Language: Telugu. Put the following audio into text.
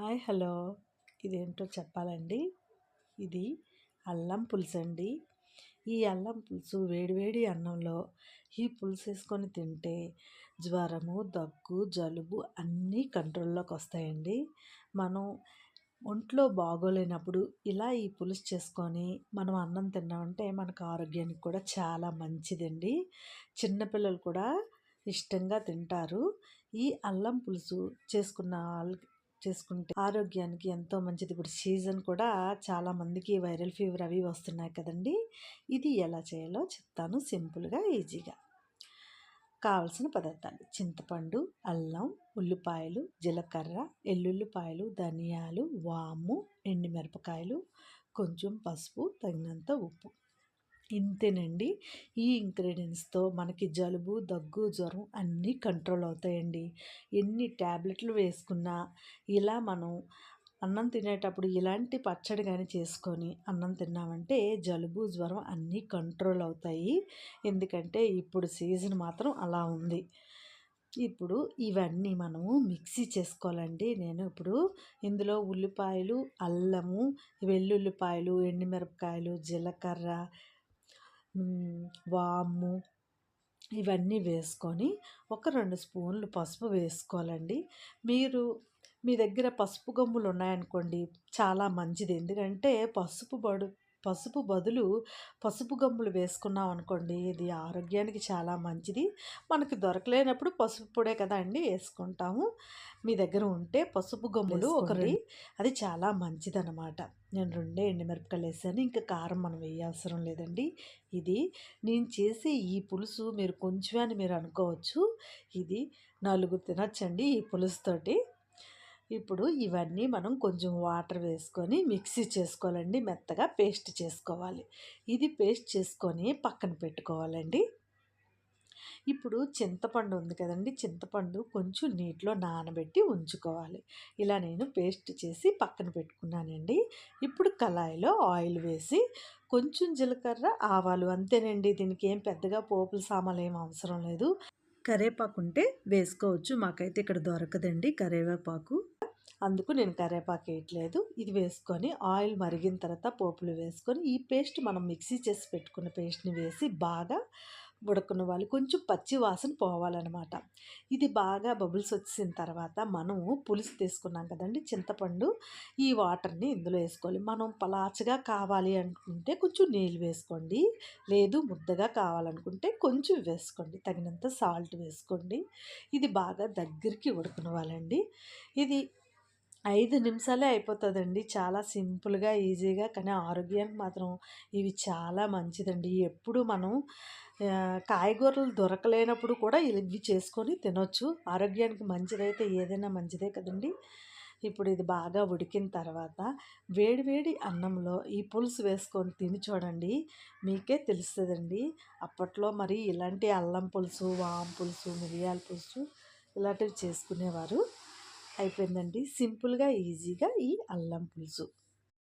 Hi hello. ఇదేంటో చెప్పాలండి. ఇది అల్లం పులుసు అండి. ఈ అల్లం పులుసు వేడివేడి అన్నంలో ఈ పులుసు వేసుకొని తింటే జ్వరము దగ్గు జలుబు అన్నీ కంట్రోల్లోకి వస్తాయండి. మనం ఒంట్లో బాగోలేనప్పుడు ఇలా ఈ పులుసు చేసుకొని మనం అన్నం తిన్నామంటే మనకు ఆరోగ్యానికి కూడా చాలా మంచిదండి. చిన్నపిల్లలు కూడా ఇష్టంగా తింటారు. ఈ అల్లం పులుసు చేసుకున్న వాళ్ళకి చేసుకుంటే ఆరోగ్యానికి ఎంతో మంచిది. ఇప్పుడు సీజన్ కూడా చాలా మందికి వైరల్ ఫీవర్ అవి వస్తున్నాయి కదండి. ఇది ఎలా చేయాలో చెప్తాను సింపుల్గా ఈజీగా. కావలసిన పదార్థాలు చింతపండు అల్లం ఉల్లిపాయలు జీలకర్ర ఎల్లుల్లిపాయలు ధనియాలు వాము ఎండుమిరపకాయలు కొంచెం పసుపు తగినంత ఉప్పు. ఇంతేనండి. ఈ ఇంగ్రీడియంట్స్తో మనకి జలుబు దగ్గు జ్వరం అన్నీ కంట్రోల్ అవుతాయండి. ఎన్ని ట్యాబ్లెట్లు వేసుకున్నా ఇలా మనం అన్నం తినేటప్పుడు ఇలాంటి పచ్చడి కానీ చేసుకొని అన్నం తిన్నామంటే జలుబు జ్వరం అన్నీ కంట్రోల్ అవుతాయి. ఎందుకంటే ఇప్పుడు సీజన్ మాత్రం అలా ఉంది. ఇప్పుడు ఇవన్నీ మనము మిక్సీ చేసుకోవాలండి. నేను ఇప్పుడు ఇందులో ఉల్లిపాయలు అల్లము వెల్లుల్లిపాయలు ఎండుమిరపకాయలు జీలకర్ర వాము ఇవన్నీ వేసుకొని ఒక రెండు స్పూన్లు పసుపు వేసుకోవాలండి. మీరు మీ దగ్గర పసుపు గమ్ములు ఉన్నాయనుకోండి చాలా మంచిది. ఎందుకంటే పసుపు బడు పసుపు బదులు పసుపు గమ్ములు వేసుకున్నాం అనుకోండి ఇది ఆరోగ్యానికి చాలా మంచిది. మనకి దొరకలేనప్పుడు పసుపు పొడే కదా అండి వేసుకుంటాము. మీ దగ్గర ఉంటే పసుపు గమ్ములు ఒకటి అది చాలా మంచిదన్నమాట. నేను రెండే ఎండుమిరపకాయలు వేసాను ఇంకా కారం మనం వేయవసరం లేదండి. ఇది నేను చేసే ఈ పులుసు మీరు కొంచెం అని మీరు అనుకోవచ్చు. ఇది నలుగురు తినచ్చండి ఈ పులుసుతోటి ఇప్పుడు ఇవన్నీ మనం కొంచెం వాటర్ వేసుకొని మిక్సీ చేసుకోవాలండి మెత్తగా పేస్ట్ చేసుకోవాలి. ఇది పేస్ట్ చేసుకొని పక్కన పెట్టుకోవాలండి. ఇప్పుడు చింతపండు ఉంది కదండి చింతపండు కొంచెం నీటిలో నానబెట్టి ఉంచుకోవాలి. ఇలా నేను పేస్ట్ చేసి పక్కన పెట్టుకున్నానండి. ఇప్పుడు కళాయిలో ఆయిల్ వేసి కొంచెం జీలకర్ర ఆవాలు అంతేనండి. దీనికి ఏం పెద్దగా పోపుల సామాన్లు ఏం అవసరం లేదు. కరేపాకు ఉంటే వేసుకోవచ్చు. మాకైతే ఇక్కడ దొరకదండి కరివేపాకు. అందుకు నేను కరేపాకు వేయట్లేదు ఇది వేసుకొని ఆయిల్ మరిగిన తర్వాత పోపులు వేసుకొని ఈ పేస్ట్ మనం మిక్సీ చేసి పెట్టుకున్న పేస్ట్ని వేసి బాగా ఉడకున్న వాళ్ళు కొంచెం పచ్చి వాసన పోవాలన్నమాట. ఇది బాగా బబుల్స్ వచ్చిన తర్వాత మనము పులుసు తీసుకున్నాం కదండి చింతపండు ఈ వాటర్ని ఇందులో వేసుకోవాలి. మనం పలాచగా కావాలి అనుకుంటే కొంచెం నీళ్ళు వేసుకోండి లేదు ముద్దగా కావాలనుకుంటే కొంచెం వేసుకోండి తగినంత సాల్ట్ వేసుకోండి. ఇది బాగా దగ్గరికి ఉడకనివ్వాలండి. ఇది ఐదు నిమిషాలే అయిపోతుందండి. చాలా సింపుల్గా ఈజీగా కానీ ఆరోగ్యానికి మాత్రం ఇవి చాలా మంచిదండి. ఎప్పుడు మనం కాయగూరలు దొరకలేనప్పుడు కూడా ఇవి చేసుకొని తినొచ్చు. ఆరోగ్యానికి మంచిదైతే ఏదైనా మంచిదే కదండి. ఇప్పుడు ఇది బాగా ఉడికిన తర్వాత వేడివేడి అన్నంలో ఈ పులుసు వేసుకొని తిని చూడండి. మీకే తెలుస్తుందండి. అప్పట్లో మరి ఇలాంటి అల్లం పులుసు వాం పులుసు మిరియాల పులుసు ఇలాంటివి చేసుకునేవారు. అయిపోయిందండి. సింపుల్గా ఈజీగా ఈ అల్లం పులుసు.